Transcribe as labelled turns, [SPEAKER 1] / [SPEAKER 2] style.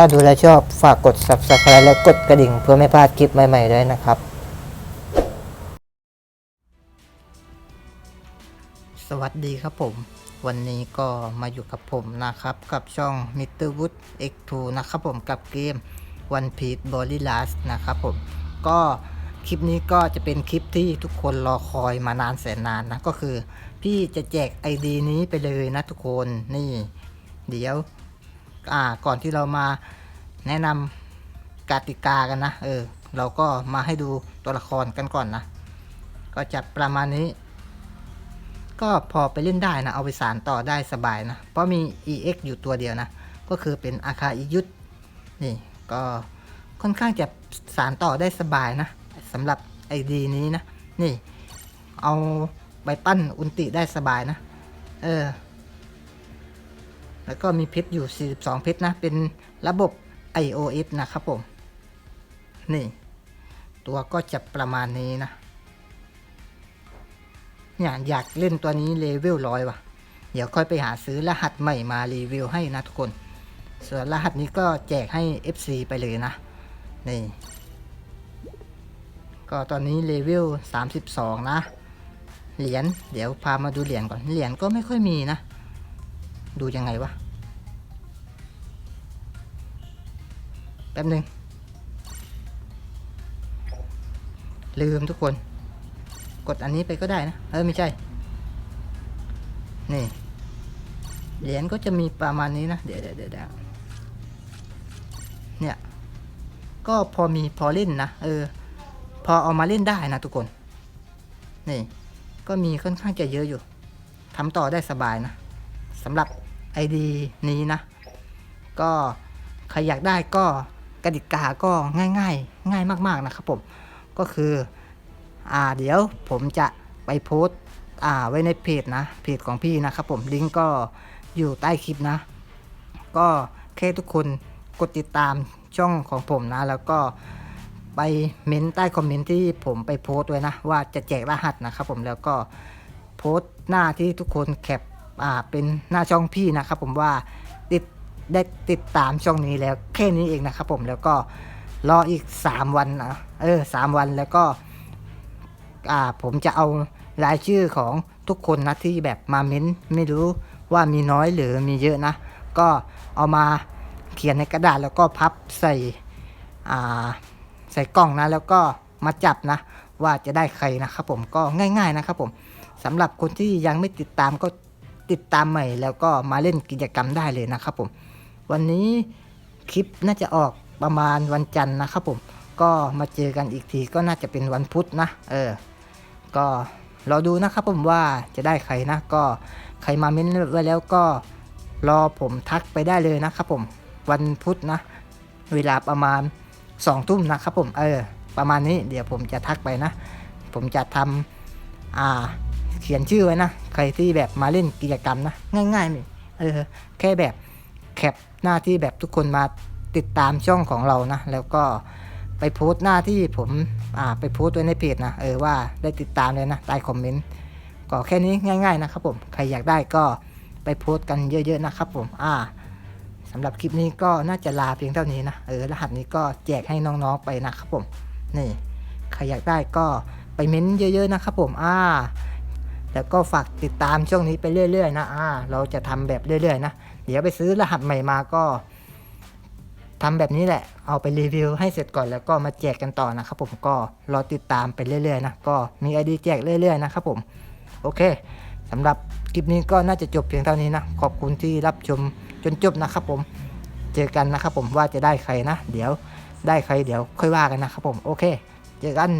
[SPEAKER 1] ถ้าดูแลชอบฝากกด subscribe และกดกระดิ่งเพื่อไม่พลาดคลิปใหม่ๆด้วยนะครับ สวัสดีครับผม วันนี้ก็มาอยู่กับผมนะครับ กับช่อง Mr. Wood X2 นะครับผมกับเกม One Piece b o l y l a s นะครับผม ก็คลิปนี้ก็จะเป็นคลิปที่ทุกคนรอคอยมานานแสนนานนะ ก็คือ พี่จะแจก ID นี้ไปเลยนะทุกคนนี่ เดี๋ยว อ่าก่อนที่เรามาแนะนำกติกากันนะเออเราก็มาให้ดูตัวละครกันก่อนนะ ก็จะประมาณนี้ ก็พอไปเล่นได้นะ เอาไปสารต่อได้สบายนะ เพราะมี EX อยู่ตัวเดียวนะ ก็คือเป็นอาคาอิยุทธนี่ก็ค่อนข้างจะสารต่อได้สบายนะสำหรับ ID นี้นะ นี่ เอาไปปั้นอุนติได้สบายนะ เออ แล้วก็มีเพชรอยู่ 42 เพชรนะ เป็นระบบ iOS นะครับผม นี่ ตัวก็จะประมาณนี้นะเนี่ยอยากเล่นตัวนี้เลเวลร้อยว่ะ เดี๋ยวค่อยไปหาซื้อรหัสใหม่มารีวิวให้นะทุกคน ส่วนรหัสนี้ก็แจกให้ FC ไปเลยนะ นี่ ก็ตอนนี้เลเวล 32 นะ เหรียญ เดี๋ยวพามาดูเหรียญก่อน เหรียญก็ไม่ค่อยมีนะ ดูยังไงวะ แป๊บหนึ่งลืมทุกคน กดอันนี้ไปก็ได้นะ เออ ไม่ใช่ นี่ เหรียญก็จะมีประมาณนี้นะเดี๋ยวเดี๋ยวเดี๋ยวเดี๋ยวเนี่ย ก็พอมีพอเล่นนะ เออ พอเอามาเล่นได้นะทุกคน นี่ ก็มีค่อนข้างจะเยอะอยู่ทำต่อได้สบายนะสำหรับ ID นี้นะ ก็ใครอยากได้ก็กติกาก็ง่ายง่ายง่ายมากๆนะครับผมก็คืออ่าเดี๋ยวผมจะไปโพสต์อ่าไว้ในเพจนะเพจของพี่นะครับผมลิงก์ก็อยู่ใต้คลิปนะ ก็แค่ทุกคนกดติดตามช่องของผมนะ แล้วก็ไปเม้นใต้คอมเมนต์ที่ผมไปโพสต์ไว้นะ ว่าจะแจกรหัสนะครับผมแล้วก็โพสต์หน้าที่ทุกคนแคป อ่าเป็นหน้าช่องพี่นะครับผมว่าติดได้ติดตามช่องนี้แล้วแค่นี้เองนะครับผมแล้วก็รออีก 3 วันนะเออสามวันแล้วก็อ่าผมจะเอารายชื่อของทุกคนนะที่แบบมาเม้นไม่รู้ว่ามีน้อยหรือมีเยอะนะ ก็เอามาเขียนในกระดาษแล้วก็พับใส่อ่าใส่กล่องนะ แล้วก็มาจับนะ ว่าจะได้ใครนะครับผมก็ง่าย ๆนะครับผมสำหรับคนที่ยังไม่ติดตามก็ ติดตามใหม่แล้วก็มาเล่นกิจกรรมได้เลยนะครับผม วันนี้คลิปน่าจะออกประมาณวันจันทร์นะครับผม ก็มาเจอกันอีกทีก็น่าจะเป็นวันพุธนะ เออ ก็รอดูนะครับผมว่าจะได้ใครนะ ก็ใครมาเม้นไว้แล้วก็รอผมทักไปได้เลยนะครับผม วันพุธนะ เวลาประมาณสองทุ่มนะครับผม เออ ประมาณนี้เดี๋ยวผมจะทักไปนะ ผมจะทำอ่า เขียนชื่อไว้นะ ใครที่แบบมาเล่นกิจกรรมนะ ง่ายๆนี่เออแค่แบบแคปหน้าที่แบบทุกคนมาติดตามช่องของเรานะ แล้วก็ไปโพสต์หน้าที่ผมอ่าไปโพสต์ไว้ในเพจนะเออว่าได้ติดตามเลยนะใต้คอมเมนต์ก็แค่นี้ง่าย ๆ นะครับผมใครอยากได้ก็ไปโพสต์กันเยอะๆนะครับผมอ่าสำหรับคลิปนี้ก็น่าจะลาเพียงเท่านี้นะเออรหัสนี้ก็แจกให้น้องๆไปนะครับผมนี่ใครอยากได้ก็ไปเม้นต์เยอะ ๆ นะครับผมอ่า แล้วก็ฝากติดตามช่องนี้ไปเรื่อยๆนะอ่าเราจะทำแบบเรื่อยๆนะ เดี๋ยวไปซื้อรหัสใหม่มาก็ทำแบบนี้แหละ เอาไปรีวิวให้เสร็จก่อนแล้วก็มาแจกกันต่อนะครับผมก็รอติดตามไปเรื่อยๆนะก็มีไอดีแจกเรื่อยๆนะครับผมโอเคสำหรับคลิปนี้ก็น่าจะจบเพียงเท่านี้นะ ขอบคุณที่รับชมจนจบนะครับผม เจอกันนะครับผมว่าจะได้ใครนะ เดี๋ยวได้ใครเดี๋ยวค่อยว่ากันนะครับผม โอเค เจอกัน